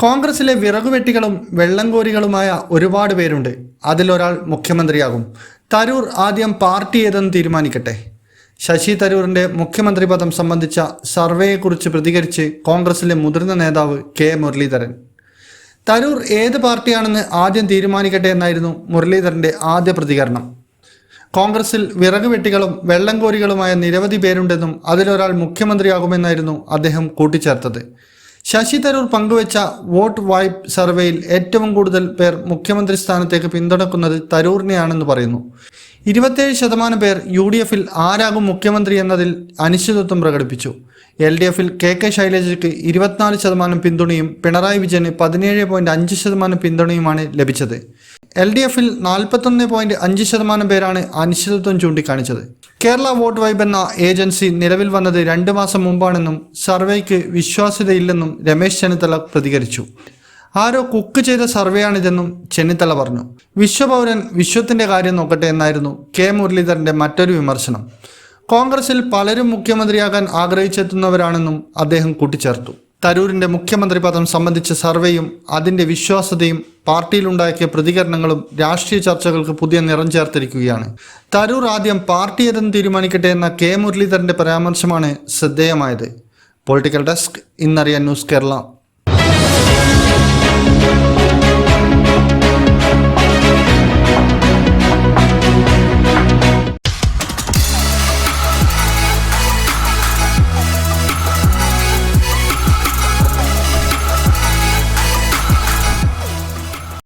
കോൺഗ്രസിലെ വിറകുവെട്ടികളും വെള്ളംകോരികളുമായ ഒരുപാട് പേരുണ്ട്. അതിലൊരാൾ മുഖ്യമന്ത്രിയാകും. തരൂർ ആദ്യം പാർട്ടി ഏതെന്ന് തീരുമാനിക്കട്ടെ? ശശി തരൂറിന്റെ മുഖ്യമന്ത്രി പദം സംബന്ധിച്ച സർവേയെക്കുറിച്ച് പ്രതികരിച്ച് കോൺഗ്രസിലെ മുതിർന്ന നേതാവ് കെ. മുരളീധരൻ. തരൂർ ഏത് പാർട്ടിയാണെന്ന് ആദ്യം തീരുമാനിക്കട്ടെ എന്നായിരുന്നു മുരളീധരന്റെ ആദ്യ പ്രതികരണം. കോൺഗ്രസിൽ വിറക് വെട്ടികളും വെള്ളംകോരികളുമായ നിരവധി പേരുണ്ടെന്നും അതിലൊരാൾ മുഖ്യമന്ത്രിയാകുമെന്നായിരുന്നു അദ്ദേഹം കൂട്ടിച്ചേർത്തത്. ശശി തരൂർ പങ്കുവച്ച വോട്ട് വായ്പ് സർവേയിൽ ഏറ്റവും കൂടുതൽ പേർ മുഖ്യമന്ത്രി സ്ഥാനത്തേക്ക് പിന്തുണക്കുന്നത് തരൂറിനെയാണെന്ന് പറയുന്നു. ഇരുപത്തേഴ് ശതമാനം പേർ യു ഡി എഫിൽ ആരാകും മുഖ്യമന്ത്രി എന്നതിൽ അനിശ്ചിതത്വം പ്രകടിപ്പിച്ചു. എൽ ഡി എഫിൽ കെ കെ ശൈലജയ്ക്ക് ഇരുപത്തിനാല് ശതമാനം പിന്തുണയും പിണറായി വിജയന് പതിനേഴ് പോയിന്റ് അഞ്ച് ശതമാനം പിന്തുണയുമാണ് ലഭിച്ചത്. എൽ ഡി എഫിൽ നാൽപ്പത്തൊന്ന് പോയിന്റ് അഞ്ച് ശതമാനം പേരാണ് അനിശ്ചിതത്വം ചൂണ്ടിക്കാണിച്ചത്. കേരള വോട്ട് വൈബ് എന്ന ഏജൻസി നിലവിൽ വന്നത് രണ്ട് മാസം മുമ്പാണെന്നും സർവേക്ക് വിശ്വാസ്യതയില്ലെന്നും രമേശ് ചെന്നിത്തല പ്രതികരിച്ചു. ആരോ കുക്ക് ചെയ്ത സർവേയാണിതെന്നും ചെന്നിത്തല പറഞ്ഞു. വിശ്വപൗരൻ വിശ്വത്തിന്റെ കാര്യം നോക്കട്ടെ എന്നായിരുന്നു കെ മുരളീധരന്റെ മറ്റൊരു വിമർശനം. കോൺഗ്രസിൽ പലരും മുഖ്യമന്ത്രിയാകാൻ ആഗ്രഹിച്ചെത്തുന്നവരാണെന്നും അദ്ദേഹം കൂട്ടിച്ചേർത്തു. തരൂരിന്റെ മുഖ്യമന്ത്രി പദം സംബന്ധിച്ച സർവേയും അതിന്റെ വിശ്വാസ്യതയും പാർട്ടിയിലുണ്ടാക്കിയ പ്രതികരണങ്ങളും രാഷ്ട്രീയ ചർച്ചകൾക്ക് പുതിയ നിറം ചേർത്തിരിക്കുകയാണ്. തരൂർ ആദ്യം പാർട്ടി ഏതെന്ന് തീരുമാനിക്കട്ടെ എന്ന കെ മുരളീധരന്റെ പരാമർശമാണ് ശ്രദ്ധേയമായത്. പൊളിറ്റിക്കൽ ഡെസ്ക് ഇന്നറിയാൻ ന്യൂസ് കേരള.